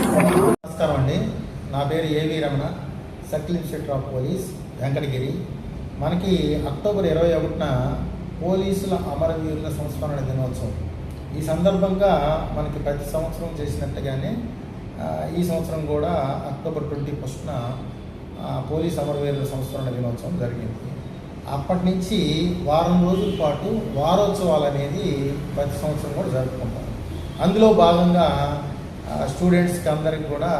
నమస్కారం అండి నా పేరు A V Ramana circle inspector of police Venkatagiri. మనకి అక్టోబర్ ఇరవై ఒకటిన పోలీసుల అమరవీరుల సంస్మరణ దినోత్సవం. ఈ సందర్భంగా మనకి ప్రతి సంవత్సరం చేసినట్టుగానే ఈ సంవత్సరం కూడా అక్టోబర్ ట్వంటీ ఫస్ట్న పోలీస్ అమరవీరుల సంస్మరణ దినోత్సవం జరిగింది. అప్పటి నుంచి వారం రోజుల పాటు వారోత్సవాలు అనేది ప్రతి సంవత్సరం కూడా జరుపుకుంటాం. అందులో భాగంగా స్టూడెంట్స్కి అందరికి కూడా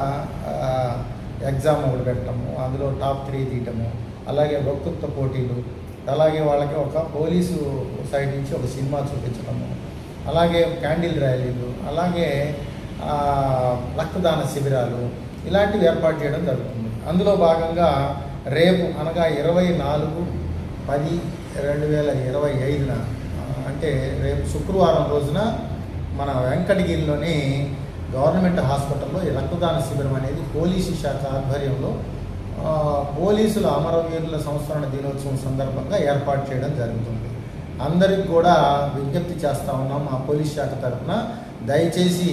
ఎగ్జామ్ ఒకటి పెట్టడము అందులో టాప్ త్రీ తీయటము అలాగే వక్తృత్వ పోటీలు అలాగే వాళ్ళకి ఒక పోలీసు సైడ్ నుంచి ఒక సినిమా చూపించడము అలాగే క్యాండిల్ ర్యాలీలు అలాగే రక్తదాన శిబిరాలు ఇలాంటివి ఏర్పాటు చేయడం జరుగుతుంది. అందులో భాగంగా రేపు అనగా ఇరవై నాలుగు పది రెండు వేల ఇరవై ఐదున అంటే రేపు శుక్రవారం రోజున మన వెంకటగిరిలోని గవర్నమెంట్ హాస్పిటల్లో ఈ రక్తదాన శిబిరం అనేది పోలీసు శాఖ ఆధ్వర్యంలో పోలీసుల అమరవీరుల సంస్మరణ దినోత్సవం సందర్భంగా ఏర్పాటు చేయడం జరుగుతుంది. అందరికి కూడా విజ్ఞప్తి చేస్తూ ఉన్నాం మా పోలీస్ శాఖ తరఫున. దయచేసి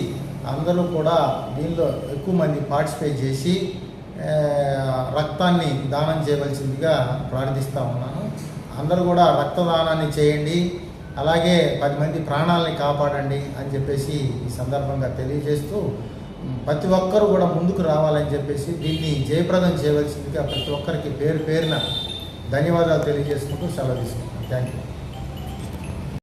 అందరూ కూడా దీనిలో ఎక్కువ మంది పార్టిసిపేట్ చేసి రక్తాన్ని దానం చేయవలసిందిగా ప్రార్థిస్తూ ఉన్నాను. అందరూ కూడా రక్తదానాన్ని చేయండి. అలాగే పది మంది ప్రాణాలని కాపాడండి అని చెప్పేసి ఈ సందర్భంగా తెలియజేస్తూ ప్రతి ఒక్కరూ కూడా ముందుకు రావాలని చెప్పేసి దీన్ని జయప్రదం చేయవలసిందిగా ప్రతి ఒక్కరికి పేరు పేరున ధన్యవాదాలు తెలియజేసుకుంటూ సెలవు తీసుకుంటున్నాను థ్యాంక్ యూ